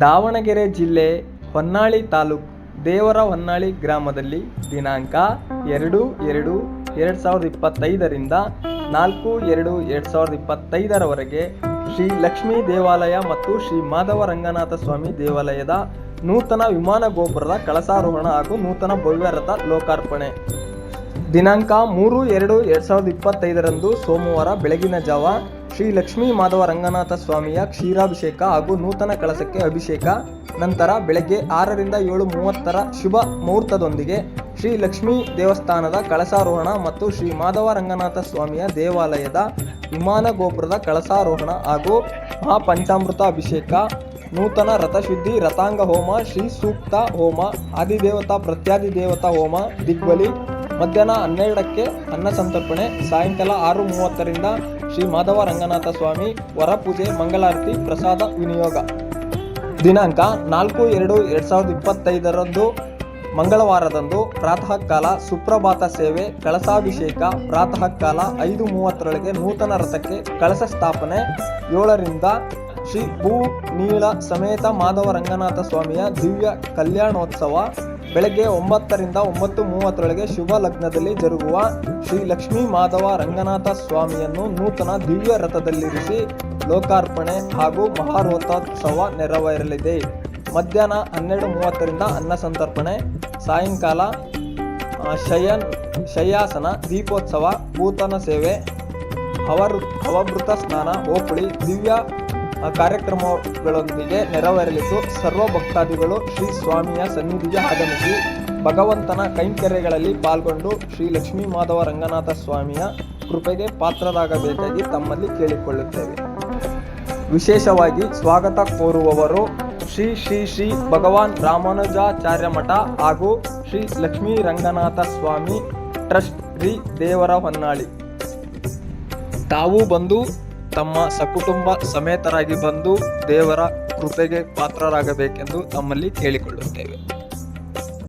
ದಾವಣಗೆರೆ ಜಿಲ್ಲೆ ಹೊನ್ನಾಳಿ ತಾಲೂಕು ದೇವರ ಹೊನ್ನಾಳಿ ಗ್ರಾಮದಲ್ಲಿ ದಿನಾಂಕ ಎರಡು ಎರಡು ಎರಡು ಸಾವಿರದ ಇಪ್ಪತ್ತೈದರಿಂದ ನಾಲ್ಕು ಎರಡು ಎರಡು ಸಾವಿರದ ಇಪ್ಪತ್ತೈದರವರೆಗೆ ಶ್ರೀ ಲಕ್ಷ್ಮೀ ದೇವಾಲಯ ಮತ್ತು ಶ್ರೀ ಮಾಧವ ರಂಗನಾಥ ಸ್ವಾಮಿ ದೇವಾಲಯದ ನೂತನ ವಿಮಾನ ಗೋಪುರದ ಕಳಸಾರೋಹಣ ಹಾಗೂ ನೂತನ ಭವ್ಯ ರಥ ಲೋಕಾರ್ಪಣೆ. ದಿನಾಂಕ ಮೂರು ಎರಡು ಎರಡು ಸಾವಿರದ ಇಪ್ಪತ್ತೈದರಂದು ಸೋಮವಾರ ಬೆಳಗಿನ ಜಾವ ಶ್ರೀ ಲಕ್ಷ್ಮೀ ಮಾಧವ ರಂಗನಾಥ ಸ್ವಾಮಿಯ ಕ್ಷೀರಾಭಿಷೇಕ ಹಾಗೂ ನೂತನ ಕಳಸಕ್ಕೆ ಅಭಿಷೇಕ. ನಂತರ ಬೆಳಗ್ಗೆ ಆರರಿಂದ ಏಳು ಮೂವತ್ತರ ಶುಭ ಮುಹೂರ್ತದೊಂದಿಗೆ ಶ್ರೀ ಲಕ್ಷ್ಮೀ ದೇವಸ್ಥಾನದ ಕಳಸಾರೋಹಣ ಮತ್ತು ಶ್ರೀ ಮಾಧವ ರಂಗನಾಥ ಸ್ವಾಮಿಯ ದೇವಾಲಯದ ವಿಮಾನ ಗೋಪುರದ ಕಳಸಾರೋಹಣ ಹಾಗೂ ಮಹಾಪಂಚಾಮೃತ ಅಭಿಷೇಕ. ನೂತನ ರಥಶುದ್ಧಿ, ರಥಾಂಗ ಹೋಮ, ಶ್ರೀ ಸೂಕ್ತ ಹೋಮ, ಆದಿದೇವತಾ ಪ್ರತ್ಯಾದಿದೇವತಾ ಹೋಮ, ದಿಗ್ಬಲಿ. ಮಧ್ಯಾಹ್ನ ಹನ್ನೆರಡಕ್ಕೆ ಅನ್ನ ಸಂತರ್ಪಣೆ, ಸಾಯಂಕಾಲ ಆರು ಮೂವತ್ತರಿಂದ ಶ್ರೀ ಮಾಧವ ರಂಗನಾಥ ಸ್ವಾಮಿ ವರಪೂಜೆ ಮಂಗಳಾರತಿ ಪ್ರಸಾದ ವಿನಿಯೋಗ. ದಿನಾಂಕ ನಾಲ್ಕು ಎರಡು ಎರಡು ಸಾವಿರದ ಇಪ್ಪತ್ತೈದರಂದು ಮಂಗಳವಾರದಂದು ಪ್ರಾತಃ ಕಾಲ ಸುಪ್ರಭಾತ ಸೇವೆ, ಕಳಸಾಭಿಷೇಕ ಪ್ರಾತಃ ಕಾಲ ಐದು ಮೂವತ್ತರೊಳಗೆ ನೂತನ ರಥಕ್ಕೆ ಕಳಸ ಸ್ಥಾಪನೆ, ಏಳರಿಂದ ಶ್ರೀ ಭೂ ನೀಳ ಸಮೇತ ಮಾಧವ ರಂಗನಾಥ ಸ್ವಾಮಿಯ ದಿವ್ಯ ಕಲ್ಯಾಣೋತ್ಸವ ಬೆಳಗ್ಗೆ ಒಂಬತ್ತರಿಂದ ಒಂಬತ್ತು ಮೂವತ್ತರೊಳಗೆ ಶುಭ ಲಗ್ನದಲ್ಲಿ ಜರುಗುವ ಶ್ರೀ ಲಕ್ಷ್ಮೀ ಮಾಧವ ರಂಗನಾಥ ಸ್ವಾಮಿಯನ್ನು ನೂತನ ದಿವ್ಯ ರಥದಲ್ಲಿರಿಸಿ ಲೋಕಾರ್ಪಣೆ ಹಾಗೂ ಮಹಾರೋಥೋತ್ಸವ ನೆರವೇರಲಿದೆ. ಮಧ್ಯಾಹ್ನ ಹನ್ನೆರಡು ಮೂವತ್ತರಿಂದ ಅನ್ನ ಸಂತರ್ಪಣೆ, ಸಾಯಂಕಾಲ ಶಯನ್ ಶಯ್ಯಾಸನ ದೀಪೋತ್ಸವ, ಪೂತನ ಸೇವೆ, ಅವರು ಅವಭೃತ ಸ್ನಾನ ಓಪುಳಿ ದಿವ್ಯ ಕಾರ್ಯಕ್ರಮಗಳೊಂದಿಗೆ ನೆರವೇರಲಿದ್ದು ಸರ್ವ ಭಕ್ತಾದಿಗಳು ಶ್ರೀ ಸ್ವಾಮಿಯ ಸನ್ನಿಧಿಗೆ ಆಗಮಿಸಿ ಭಗವಂತನ ಕೈಂಕರ್ಯಗಳಲ್ಲಿ ಪಾಲ್ಗೊಂಡು ಶ್ರೀ ಲಕ್ಷ್ಮೀ ಮಾಧವ ರಂಗನಾಥ ಸ್ವಾಮಿಯ ಕೃಪೆಗೆ ಪಾತ್ರರಾಗಬೇಕಾಗಿ ತಮ್ಮಲ್ಲಿ ಕೇಳಿಕೊಳ್ಳುತ್ತೇವೆ. ವಿಶೇಷವಾಗಿ ಸ್ವಾಗತ ಕೋರುವವರು ಶ್ರೀ ಶ್ರೀ ಶ್ರೀ ಭಗವಾನ್ ರಾಮಾನುಜಾಚಾರ್ಯ ಮಠ ಹಾಗೂ ಶ್ರೀ ಲಕ್ಷ್ಮೀ ರಂಗನಾಥ ಸ್ವಾಮಿ ಟ್ರಸ್ಟ್ ಶ್ರೀ ದೇವರ ಹೊನ್ನಾಳಿ. ತಾವು ಬಂದು ತಮ್ಮ ಸಕುಟುಂಬ ಸಮೇತರಾಗಿ ಬಂದು ದೇವರ ಕೃಪೆಗೆ ಪಾತ್ರರಾಗಬೇಕೆಂದು ತಮ್ಮಲ್ಲಿ ಕೇಳಿಕೊಳ್ಳುತ್ತೇವೆ.